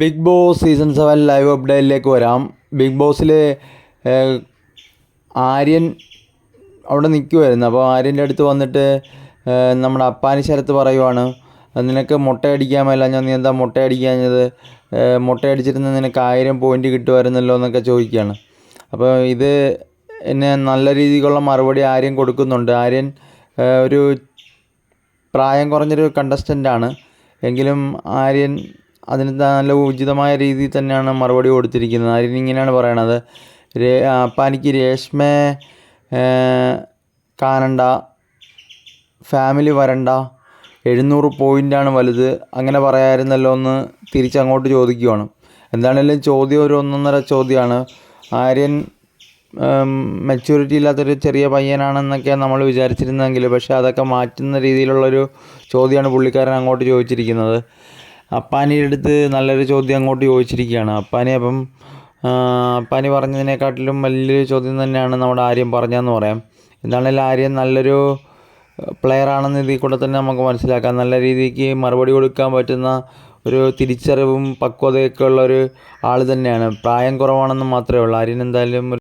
Bigg Boss season seven live അപ്ഡേറ്റിലേക്ക് വരാം. Big ബോസിൽ ആര്യൻ അവിടെ നിൽക്കുമായിരുന്നു അപ്പോൾ ആര്യന്റെ അടുത്ത് വന്നിട്ട് നമ്മുടെ അപ്പാനി ശരത്ത് പറയുവാണ് നിനക്ക് മുട്ടയടിക്കാൻ മേല ഞാൻ നീ എന്താ മുട്ടയടിക്കാഞ്ഞത്? മുട്ടയടിച്ചിരുന്ന നിനക്ക് ആയിരം പോയിന്റ് കിട്ടുമായിരുന്നല്ലോ എന്നൊക്കെ ചോദിക്കുകയാണ്. അപ്പോൾ ഇത് എന്നെ നല്ല രീതിക്കുള്ള മറുപടി ആര്യൻ കൊടുക്കുന്നുണ്ട്. ആര്യൻ ഒരു പ്രായം കുറഞ്ഞൊരു കണ്ടസ്റ്റന്റാണ് എങ്കിലും ആര്യൻ അതിന് നല്ല ഉചിതമായ രീതിയിൽ തന്നെയാണ് മറുപടി കൊടുത്തിരിക്കുന്നത്. അതിന് ഇങ്ങനെയാണ് പറയണത്. രേ അപ്പാനിക്ക് രേഷ്മയെ ഏഹ്, കാണണ്ട ഫാമിലി വരണ്ട എഴുന്നൂറ് പോയിന്റാണ് വലുത് അങ്ങനെ പറയാമായിരുന്നല്ലോ എന്ന് തിരിച്ചങ്ങോട്ട് ചോദിക്കുവാണ്. എന്താണേലും ചോദ്യം ഒരു ഒന്നൊന്നര ചോദ്യമാണ്. ആര്യൻ മെച്യൂരിറ്റി ഇല്ലാത്തൊരു ചെറിയ പയ്യനാണെന്നൊക്കെയാണ് നമ്മൾ വിചാരിച്ചിരുന്നെങ്കിൽ പക്ഷേ അതൊക്കെ മാറ്റുന്ന രീതിയിലുള്ളൊരു ചോദ്യമാണ് പുള്ളിക്കാരൻ അങ്ങോട്ട് ചോദിച്ചിരിക്കുന്നത്. അപ്പാനിയുടെ അടുത്ത് നല്ലൊരു ചോദ്യം അങ്ങോട്ട് ചോദിച്ചിരിക്കുകയാണ്. അപ്പാനി അപ്പം അപ്പാനി പറഞ്ഞതിനെക്കാട്ടിലും വലിയൊരു ചോദ്യം തന്നെയാണ് നമ്മുടെ ആര്യം പറഞ്ഞതെന്ന് പറയാം. എന്താണെങ്കിലും ആര്യം നല്ലൊരു പ്ലെയർ ആണെന്ന് ഇതിൽ കൂടെ തന്നെ നമുക്ക് മനസ്സിലാക്കാം. നല്ല രീതിക്ക് മറുപടി കൊടുക്കാൻ പറ്റുന്ന ഒരു തിരിച്ചറിവും പക്വതയൊക്കെ ഉള്ള ഒരു ആൾ തന്നെയാണ്. പ്രായം കുറവാണെന്ന് മാത്രമേ ഉള്ളൂ. ആര്യൻ എന്തായാലും